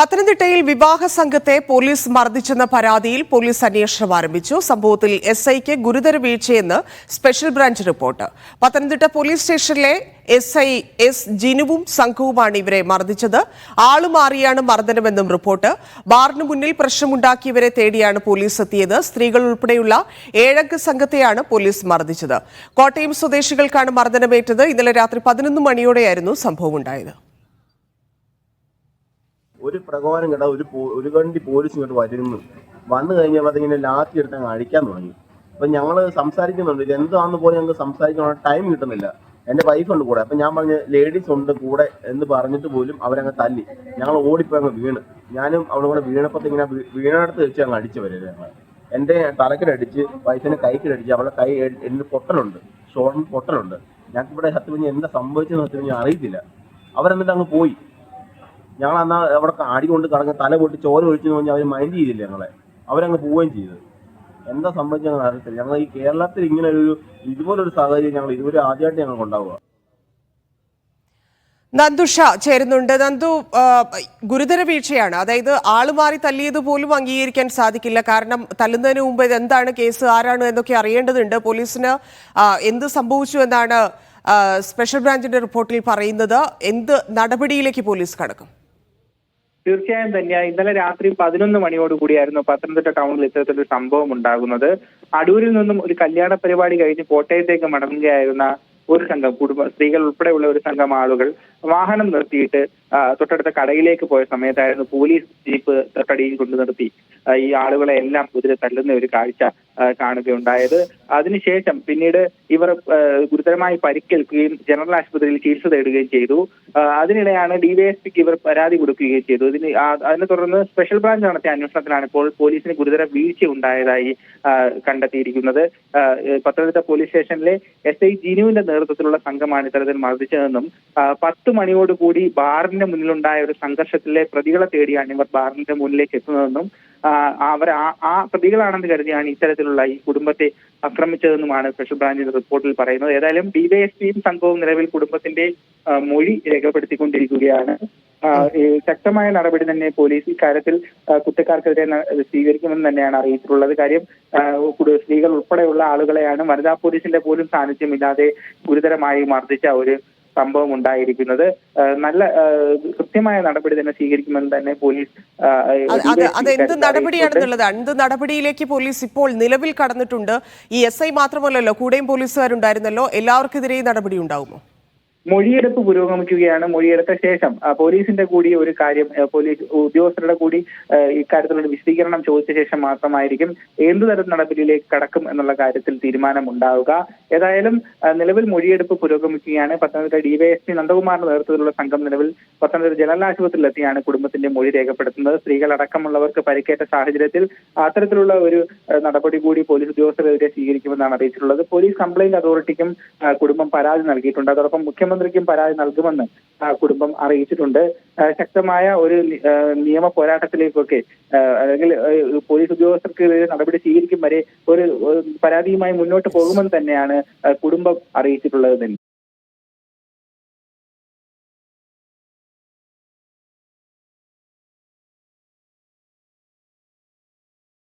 പത്തനംതിട്ടയിൽ വിവാഹ സംഘത്തെ പോലീസ് മർദ്ദിച്ചെന്ന പരാതിയിൽ പോലീസ് അന്വേഷണം ആരംഭിച്ചു. സംഭവത്തിൽ എസ് ഐക്ക് ഗുരുതര വീഴ്ചയെന്ന് special branch report. Pathanamthitta police സ്റ്റേഷനിലെ എസ് ഐ എസ് ജിനുവും സംഘവുമാണ് ഇവരെ മർദ്ദിച്ചത്. ആളുമാറിയാണ് മർദ്ദനമെന്നും റിപ്പോർട്ട്. ബാറിന് മുന്നിൽ പ്രശ്നമുണ്ടാക്കിയവരെ തേടിയാണ് പോലീസ് എത്തിയത്. സ്ത്രീകൾ ഉൾപ്പെടെയുള്ള ഏഴംഗ സംഘത്തെയാണ് പോലീസ് മർദ്ദിച്ചത്. കോട്ടയം സ്വദേശികൾക്കാണ് മർദ്ദനമേറ്റത്. ഇന്നലെ രാത്രി പതിനൊന്ന് മണിയോടെയായിരുന്നു സംഭവം ഉണ്ടായത് ഒരു പ്രകോപനം കേട്ടാ ഒരു ഒരു കണ്ടി പോലീസ് ഇങ്ങോട്ട് വരുന്നു. വന്നു കഴിഞ്ഞപ്പോൾ അതിങ്ങനെ ലാത്തി എടുത്ത് അങ്ങ് അഴിക്കാൻ തുടങ്ങി. അപ്പൊ ഞങ്ങൾ സംസാരിക്കുന്നുണ്ട് ഇത് എന്താന്ന് പോലും ഞങ്ങൾക്ക് സംസാരിക്കാൻ ടൈം കിട്ടുന്നില്ല. എന്റെ വൈഫ് ഉണ്ട് കൂടെ അപ്പൊ ഞാൻ പറഞ്ഞ ലേഡീസ് ഉണ്ട് കൂടെ എന്ന് പറഞ്ഞിട്ട് പോലും അവരങ്ങ് തല്ലി. ഞങ്ങൾ ഓടിപ്പോയി അങ്ങ് വീണ്. ഞാനും അവിടെ കൂടെ വീണപ്പത്തെ ഇങ്ങനെ വീണടുത്ത് വെച്ച് അങ്ങ് അടിച്ചു വരരുത് ഞങ്ങൾ എന്റെ തലക്കിലടിച്ച് വൈഫിനെ കൈക്കിലടിച്ച് അവളെ കൈ എന്റെ പൊട്ടലുണ്ട് ഷോൺ പൊട്ടലുണ്ട്. ഞങ്ങൾക്ക് ഇവിടെ സത്യം എന്താ സംഭവിച്ചെന്ന് സത്യം അറിയത്തില്ല. അവരെന്നിട്ട് അങ്ങ് പോയി. ഞങ്ങൾ അന്ന് അവിടെ അടി കൊണ്ട് കടങ്ങി തല പൊട്ടി ചോര ഒഴിച്ചു പറഞ്ഞാൽ അവർ മൈൻഡ് ചെയ്തില്ല ഞങ്ങളെ. അവരങ്ങ് പോവുകയും ചെയ്തു. എന്താ സംബന്ധിച്ച് ഞങ്ങൾ അറിയത്തില്ല. ഞങ്ങൾ ഈ കേരളത്തിൽ ഇങ്ങനെ ഒരു ഇതുപോലൊരു സാഹചര്യം ഞങ്ങൾ ഇതുവരെ ആദ്യമായിട്ട് ഞങ്ങൾ ഉണ്ടാവുക. നന്ദുഷ ചേരുന്നുണ്ട്. നന്ദു ഗുരുതര വീഴ്ചയാണ്. അതായത് ആൾ മാറി തല്ലിയത് പോലും അംഗീകരിക്കാൻ സാധിക്കില്ല. കാരണം തല്ലുന്നതിന് മുമ്പ് എന്താണ് കേസ്? ആരാണ് എന്നൊക്കെ അറിയേണ്ടതുണ്ട്. പോലീസിന് എന്ത് സംഭവിച്ചു എന്നാണ് സ്പെഷ്യൽ ബ്രാഞ്ചിന്റെ റിപ്പോർട്ടിൽ പറയുന്നത്. എന്ത് നടപടിയിലേക്ക് പോലീസ് കടക്കും? തീർച്ചയായും തന്നെ ഇന്നലെ രാത്രി പതിനൊന്ന് മണിയോടുകൂടിയായിരുന്നു പത്തനംതിട്ട ടൗണിൽ ഇത്തരത്തിലൊരു സംഭവം ഉണ്ടാകുന്നത്. അടൂരിൽ നിന്നും ഒരു കല്യാണ പരിപാടി കഴിഞ്ഞ് കോട്ടയത്തേക്ക് മടങ്ങുകയായിരുന്ന ഒരു സംഘം കുടുംബ സ്ത്രീകൾ ഉൾപ്പെടെയുള്ള ഒരു സംഘം ആളുകൾ വാഹനം നിർത്തിയിട്ട് തൊട്ടടുത്ത കടയിലേക്ക് പോയ സമയത്തായിരുന്നു പോലീസ് ജീപ്പ് തൊട്ടടിയിൽ കൊണ്ടു നിർത്തി ഈ ആളുകളെ എല്ലാം കുതിരെ തല്ലുന്ന ഒരു കാഴ്ച കാണുകയുണ്ടായത്. അതിനുശേഷം പിന്നീട് ഇവർ ഗുരുതരമായി പരിക്കേൽക്കുകയും ജനറൽ ആശുപത്രിയിൽ ചികിത്സ തേടുകയും ചെയ്തു. അതിനിടെയാണ് ഡിവൈഎസ്പിക്ക് ഇവർ പരാതി കൊടുക്കുകയും ചെയ്തു. ഇതിന് അതിനെ തുടർന്ന് സ്പെഷ്യൽ ബ്രാഞ്ച് നടത്തിയ അന്വേഷണത്തിലാണ് ഇപ്പോൾ പോലീസിന് ഗുരുതര വീഴ്ച ഉണ്ടായതായി കണ്ടെത്തിയിരിക്കുന്നത്. പത്തനംതിട്ട പോലീസ് സ്റ്റേഷനിലെ എസ് ഐ ജിനുവിന്റെ നേതൃത്വത്തിലുള്ള സംഘമാണ് ഇത്തരത്തിൽ മർദ്ദിച്ചതെന്നും പത്ത് മണിയോടുകൂടി ബാറിന്റെ മുന്നിലുണ്ടായ ഒരു സംഘർഷത്തിലെ പ്രതികളെ തേടിയാണ് ഇവർ ബാറിന്റെ മുന്നിലേക്ക് എത്തുന്നതെന്നും അവർ ആ- പ്രതികളാണെന്ന് കരുതിയാണ് ഇത്തരത്തിലുള്ള ഈ കുടുംബത്തെ ആക്രമിച്ചതെന്നുമാണ് സ്പെഷ്യൽ ബ്രാഞ്ചിന്റെ റിപ്പോർട്ടിൽ പറയുന്നത്. ഏതായാലും ഡിവൈഎസ്പിയും സംഘവും നിലവിൽ കുടുംബത്തിന്റെ മൊഴി രേഖപ്പെടുത്തിക്കൊണ്ടിരിക്കുകയാണ്. ശക്തമായ നടപടി തന്നെ പോലീസ് ഇക്കാര്യത്തിൽ കുറ്റക്കാർക്കെതിരെ സ്വീകരിക്കുമെന്ന് തന്നെയാണ് അറിയിച്ചിട്ടുള്ളത്. കാര്യം സ്ത്രീകൾ ഉൾപ്പെടെയുള്ള ആളുകളെയാണ് വനിതാ പോലീസിന്റെ പോലും സാന്നിധ്യമില്ലാതെ ഗുരുതരമായി മർദ്ദിച്ച ഒരു സംഭവം ഉണ്ടായിരിക്കുന്നത് നല്ല കൃത്യമായ നടപടി തന്നെ സ്വീകരിക്കുമെന്ന് തന്നെ പോലീസ് അത് എന്ത് നടപടിയാണെന്നുള്ളത് എന്ത് നടപടിയിലേക്ക് പോലീസ് ഇപ്പോൾ നിലവിൽ കടന്നിട്ടുണ്ട്? ഈ എസ് ഐ മാത്രമല്ലല്ലോ കൂടെയും പോലീസുകാരുണ്ടായിരുന്നല്ലോ. എല്ലാവർക്കെതിരെയും നടപടി ഉണ്ടാകുമോ മൊഴിയെടുപ്പ് പുരോഗമിക്കുകയാണ് മൊഴിയെടുത്ത ശേഷം. പോലീസിന്റെ കൂടി ഒരു കാര്യം പോലീസ് ഉദ്യോഗസ്ഥരുടെ കൂടി ഇക്കാര്യത്തിലുള്ള വിശദീകരണം ചോദിച്ച ശേഷം മാത്രമായിരിക്കും എന്തു തരം നടപടിയിലേക്ക് കടക്കും എന്നുള്ള കാര്യത്തിൽ തീരുമാനം ഉണ്ടാവുക ഏതായാലും നിലവിൽ മൊഴിയെടുപ്പ് പുരോഗമിക്കുകയാണ്. പത്തനംതിട്ട ഡിവൈഎസ്പി നന്ദകുമാറിന്റെ നേതൃത്വത്തിലുള്ള സംഘം നിലവിൽ പത്തനംതിട്ട ജനറൽ ആശുപത്രിയിലെത്തിയാണ് കുടുംബത്തിന്റെ മൊഴി രേഖപ്പെടുത്തുന്നത്. സ്ത്രീകൾ അടക്കമുള്ളവർക്ക് പരിക്കേറ്റ സാഹചര്യത്തിൽ അത്തരത്തിലുള്ള ഒരു നടപടി കൂടി പോലീസ് ഉദ്യോഗസ്ഥരെതിരെ സ്വീകരിക്കുമെന്നാണ് അറിയിച്ചിട്ടുള്ളത്. പോലീസ് കംപ്ലൈന്റ് അതോറിറ്റിക്കും കുടുംബം പരാതി നൽകിയിട്ടുണ്ട്. അതോടൊപ്പം മുഖ്യമന്ത്രിക്കും പരാതി നൽകുമെന്ന് കുടുംബം അറിയിച്ചിട്ടുണ്ട്. ശക്തമായ ഒരു നിയമ പോരാട്ടത്തിലേക്കൊക്കെ അല്ലെങ്കിൽ പോലീസ് ഉദ്യോഗസ്ഥർക്കെതിരെ നടപടി സ്വീകരിക്കും വരെ ഒരു പരാതിയുമായി മുന്നോട്ട് പോകുമെന്ന് തന്നെയാണ് കുടുംബം അറിയിച്ചിട്ടുള്ളത്